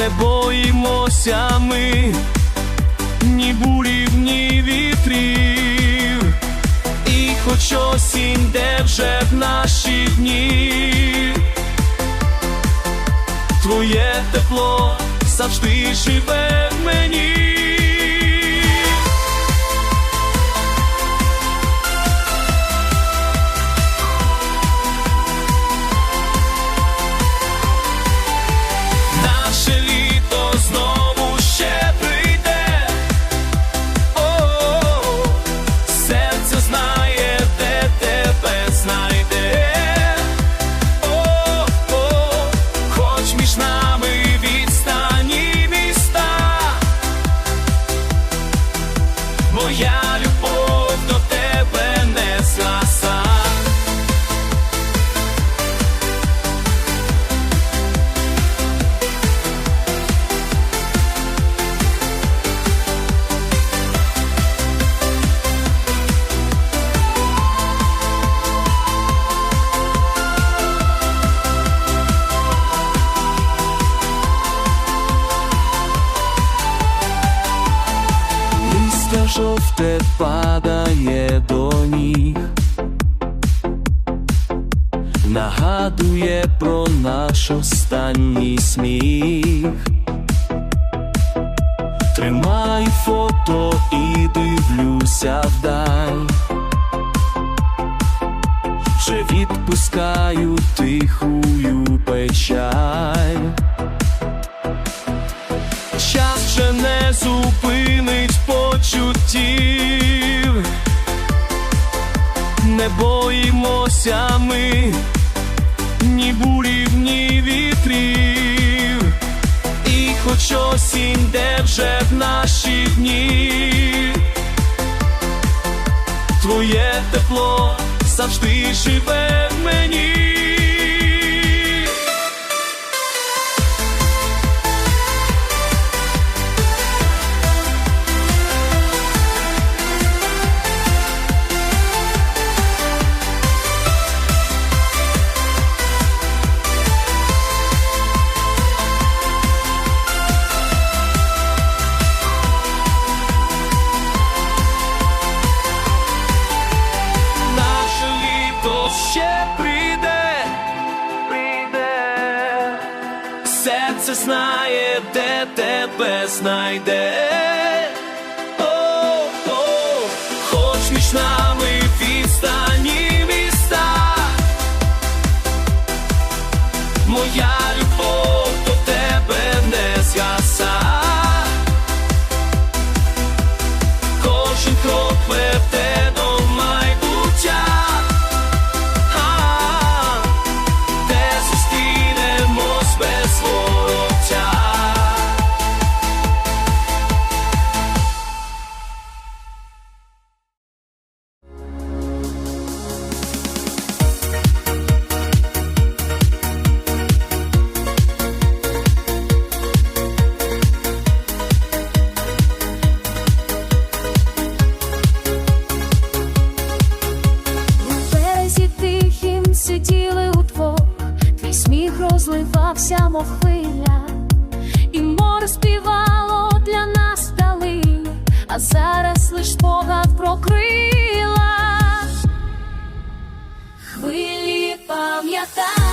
емоціями, ні бурів, ні вітрів, і хоч осінь держе в наші дні, твоє тепло завжди живе нагадує про наш останній сміх. Тримай фото і дивлюся вдаль. Вже відпускаю тихую печаль. Час вже не зупинить почуттів, не боїмося ми, ні бурів, ні вітрів, і хоч осінь де вже в наші дні, твоє тепло завжди живе в мені. Знає, де тебе знайде. О, о, хоч між міста, моя любов до тебе не згаса. Кожен крок розливався, мов хвиля, і море співало для нас дали, а зараз лиш спогад прокрила. Хвилі пам'ятають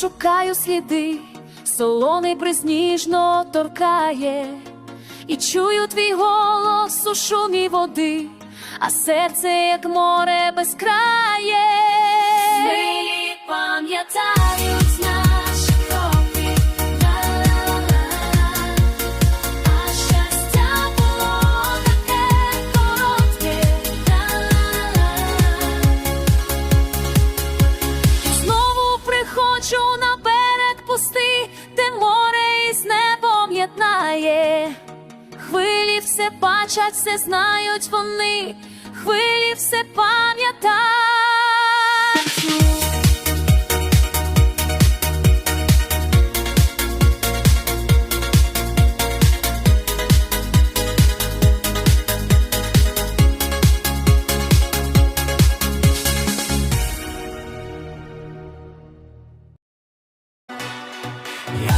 шукаю сліди, солоний присніжно торкає, і чую твій голос у шумі води, а серце, як море безкрає. Хвилі бачать, все знають вони, хвилі все пам'ятають.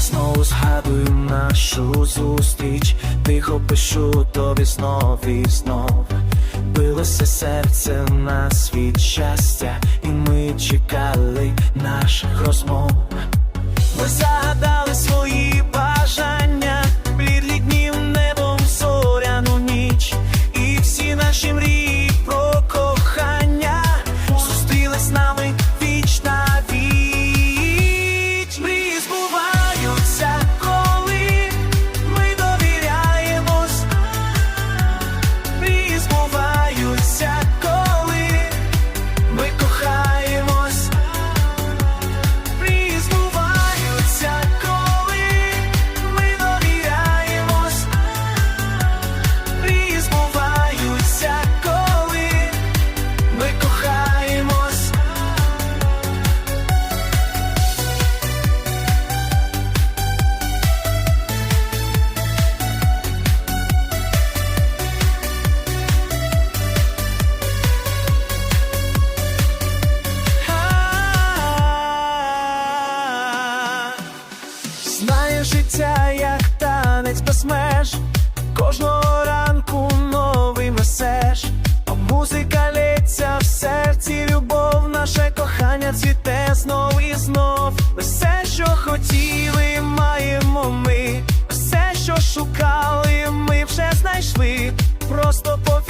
Я знову згадую нашу зустріч, тихо пишу тобі знов і знов. Билося серце на світ щастя, і ми чекали наших розмов. Ми загадали свої музика лється в серці, любов, наше кохання цвіте знов і знов. Все, що хотіли, маємо ми, все, що шукали, ми вже знайшли. Просто повірили.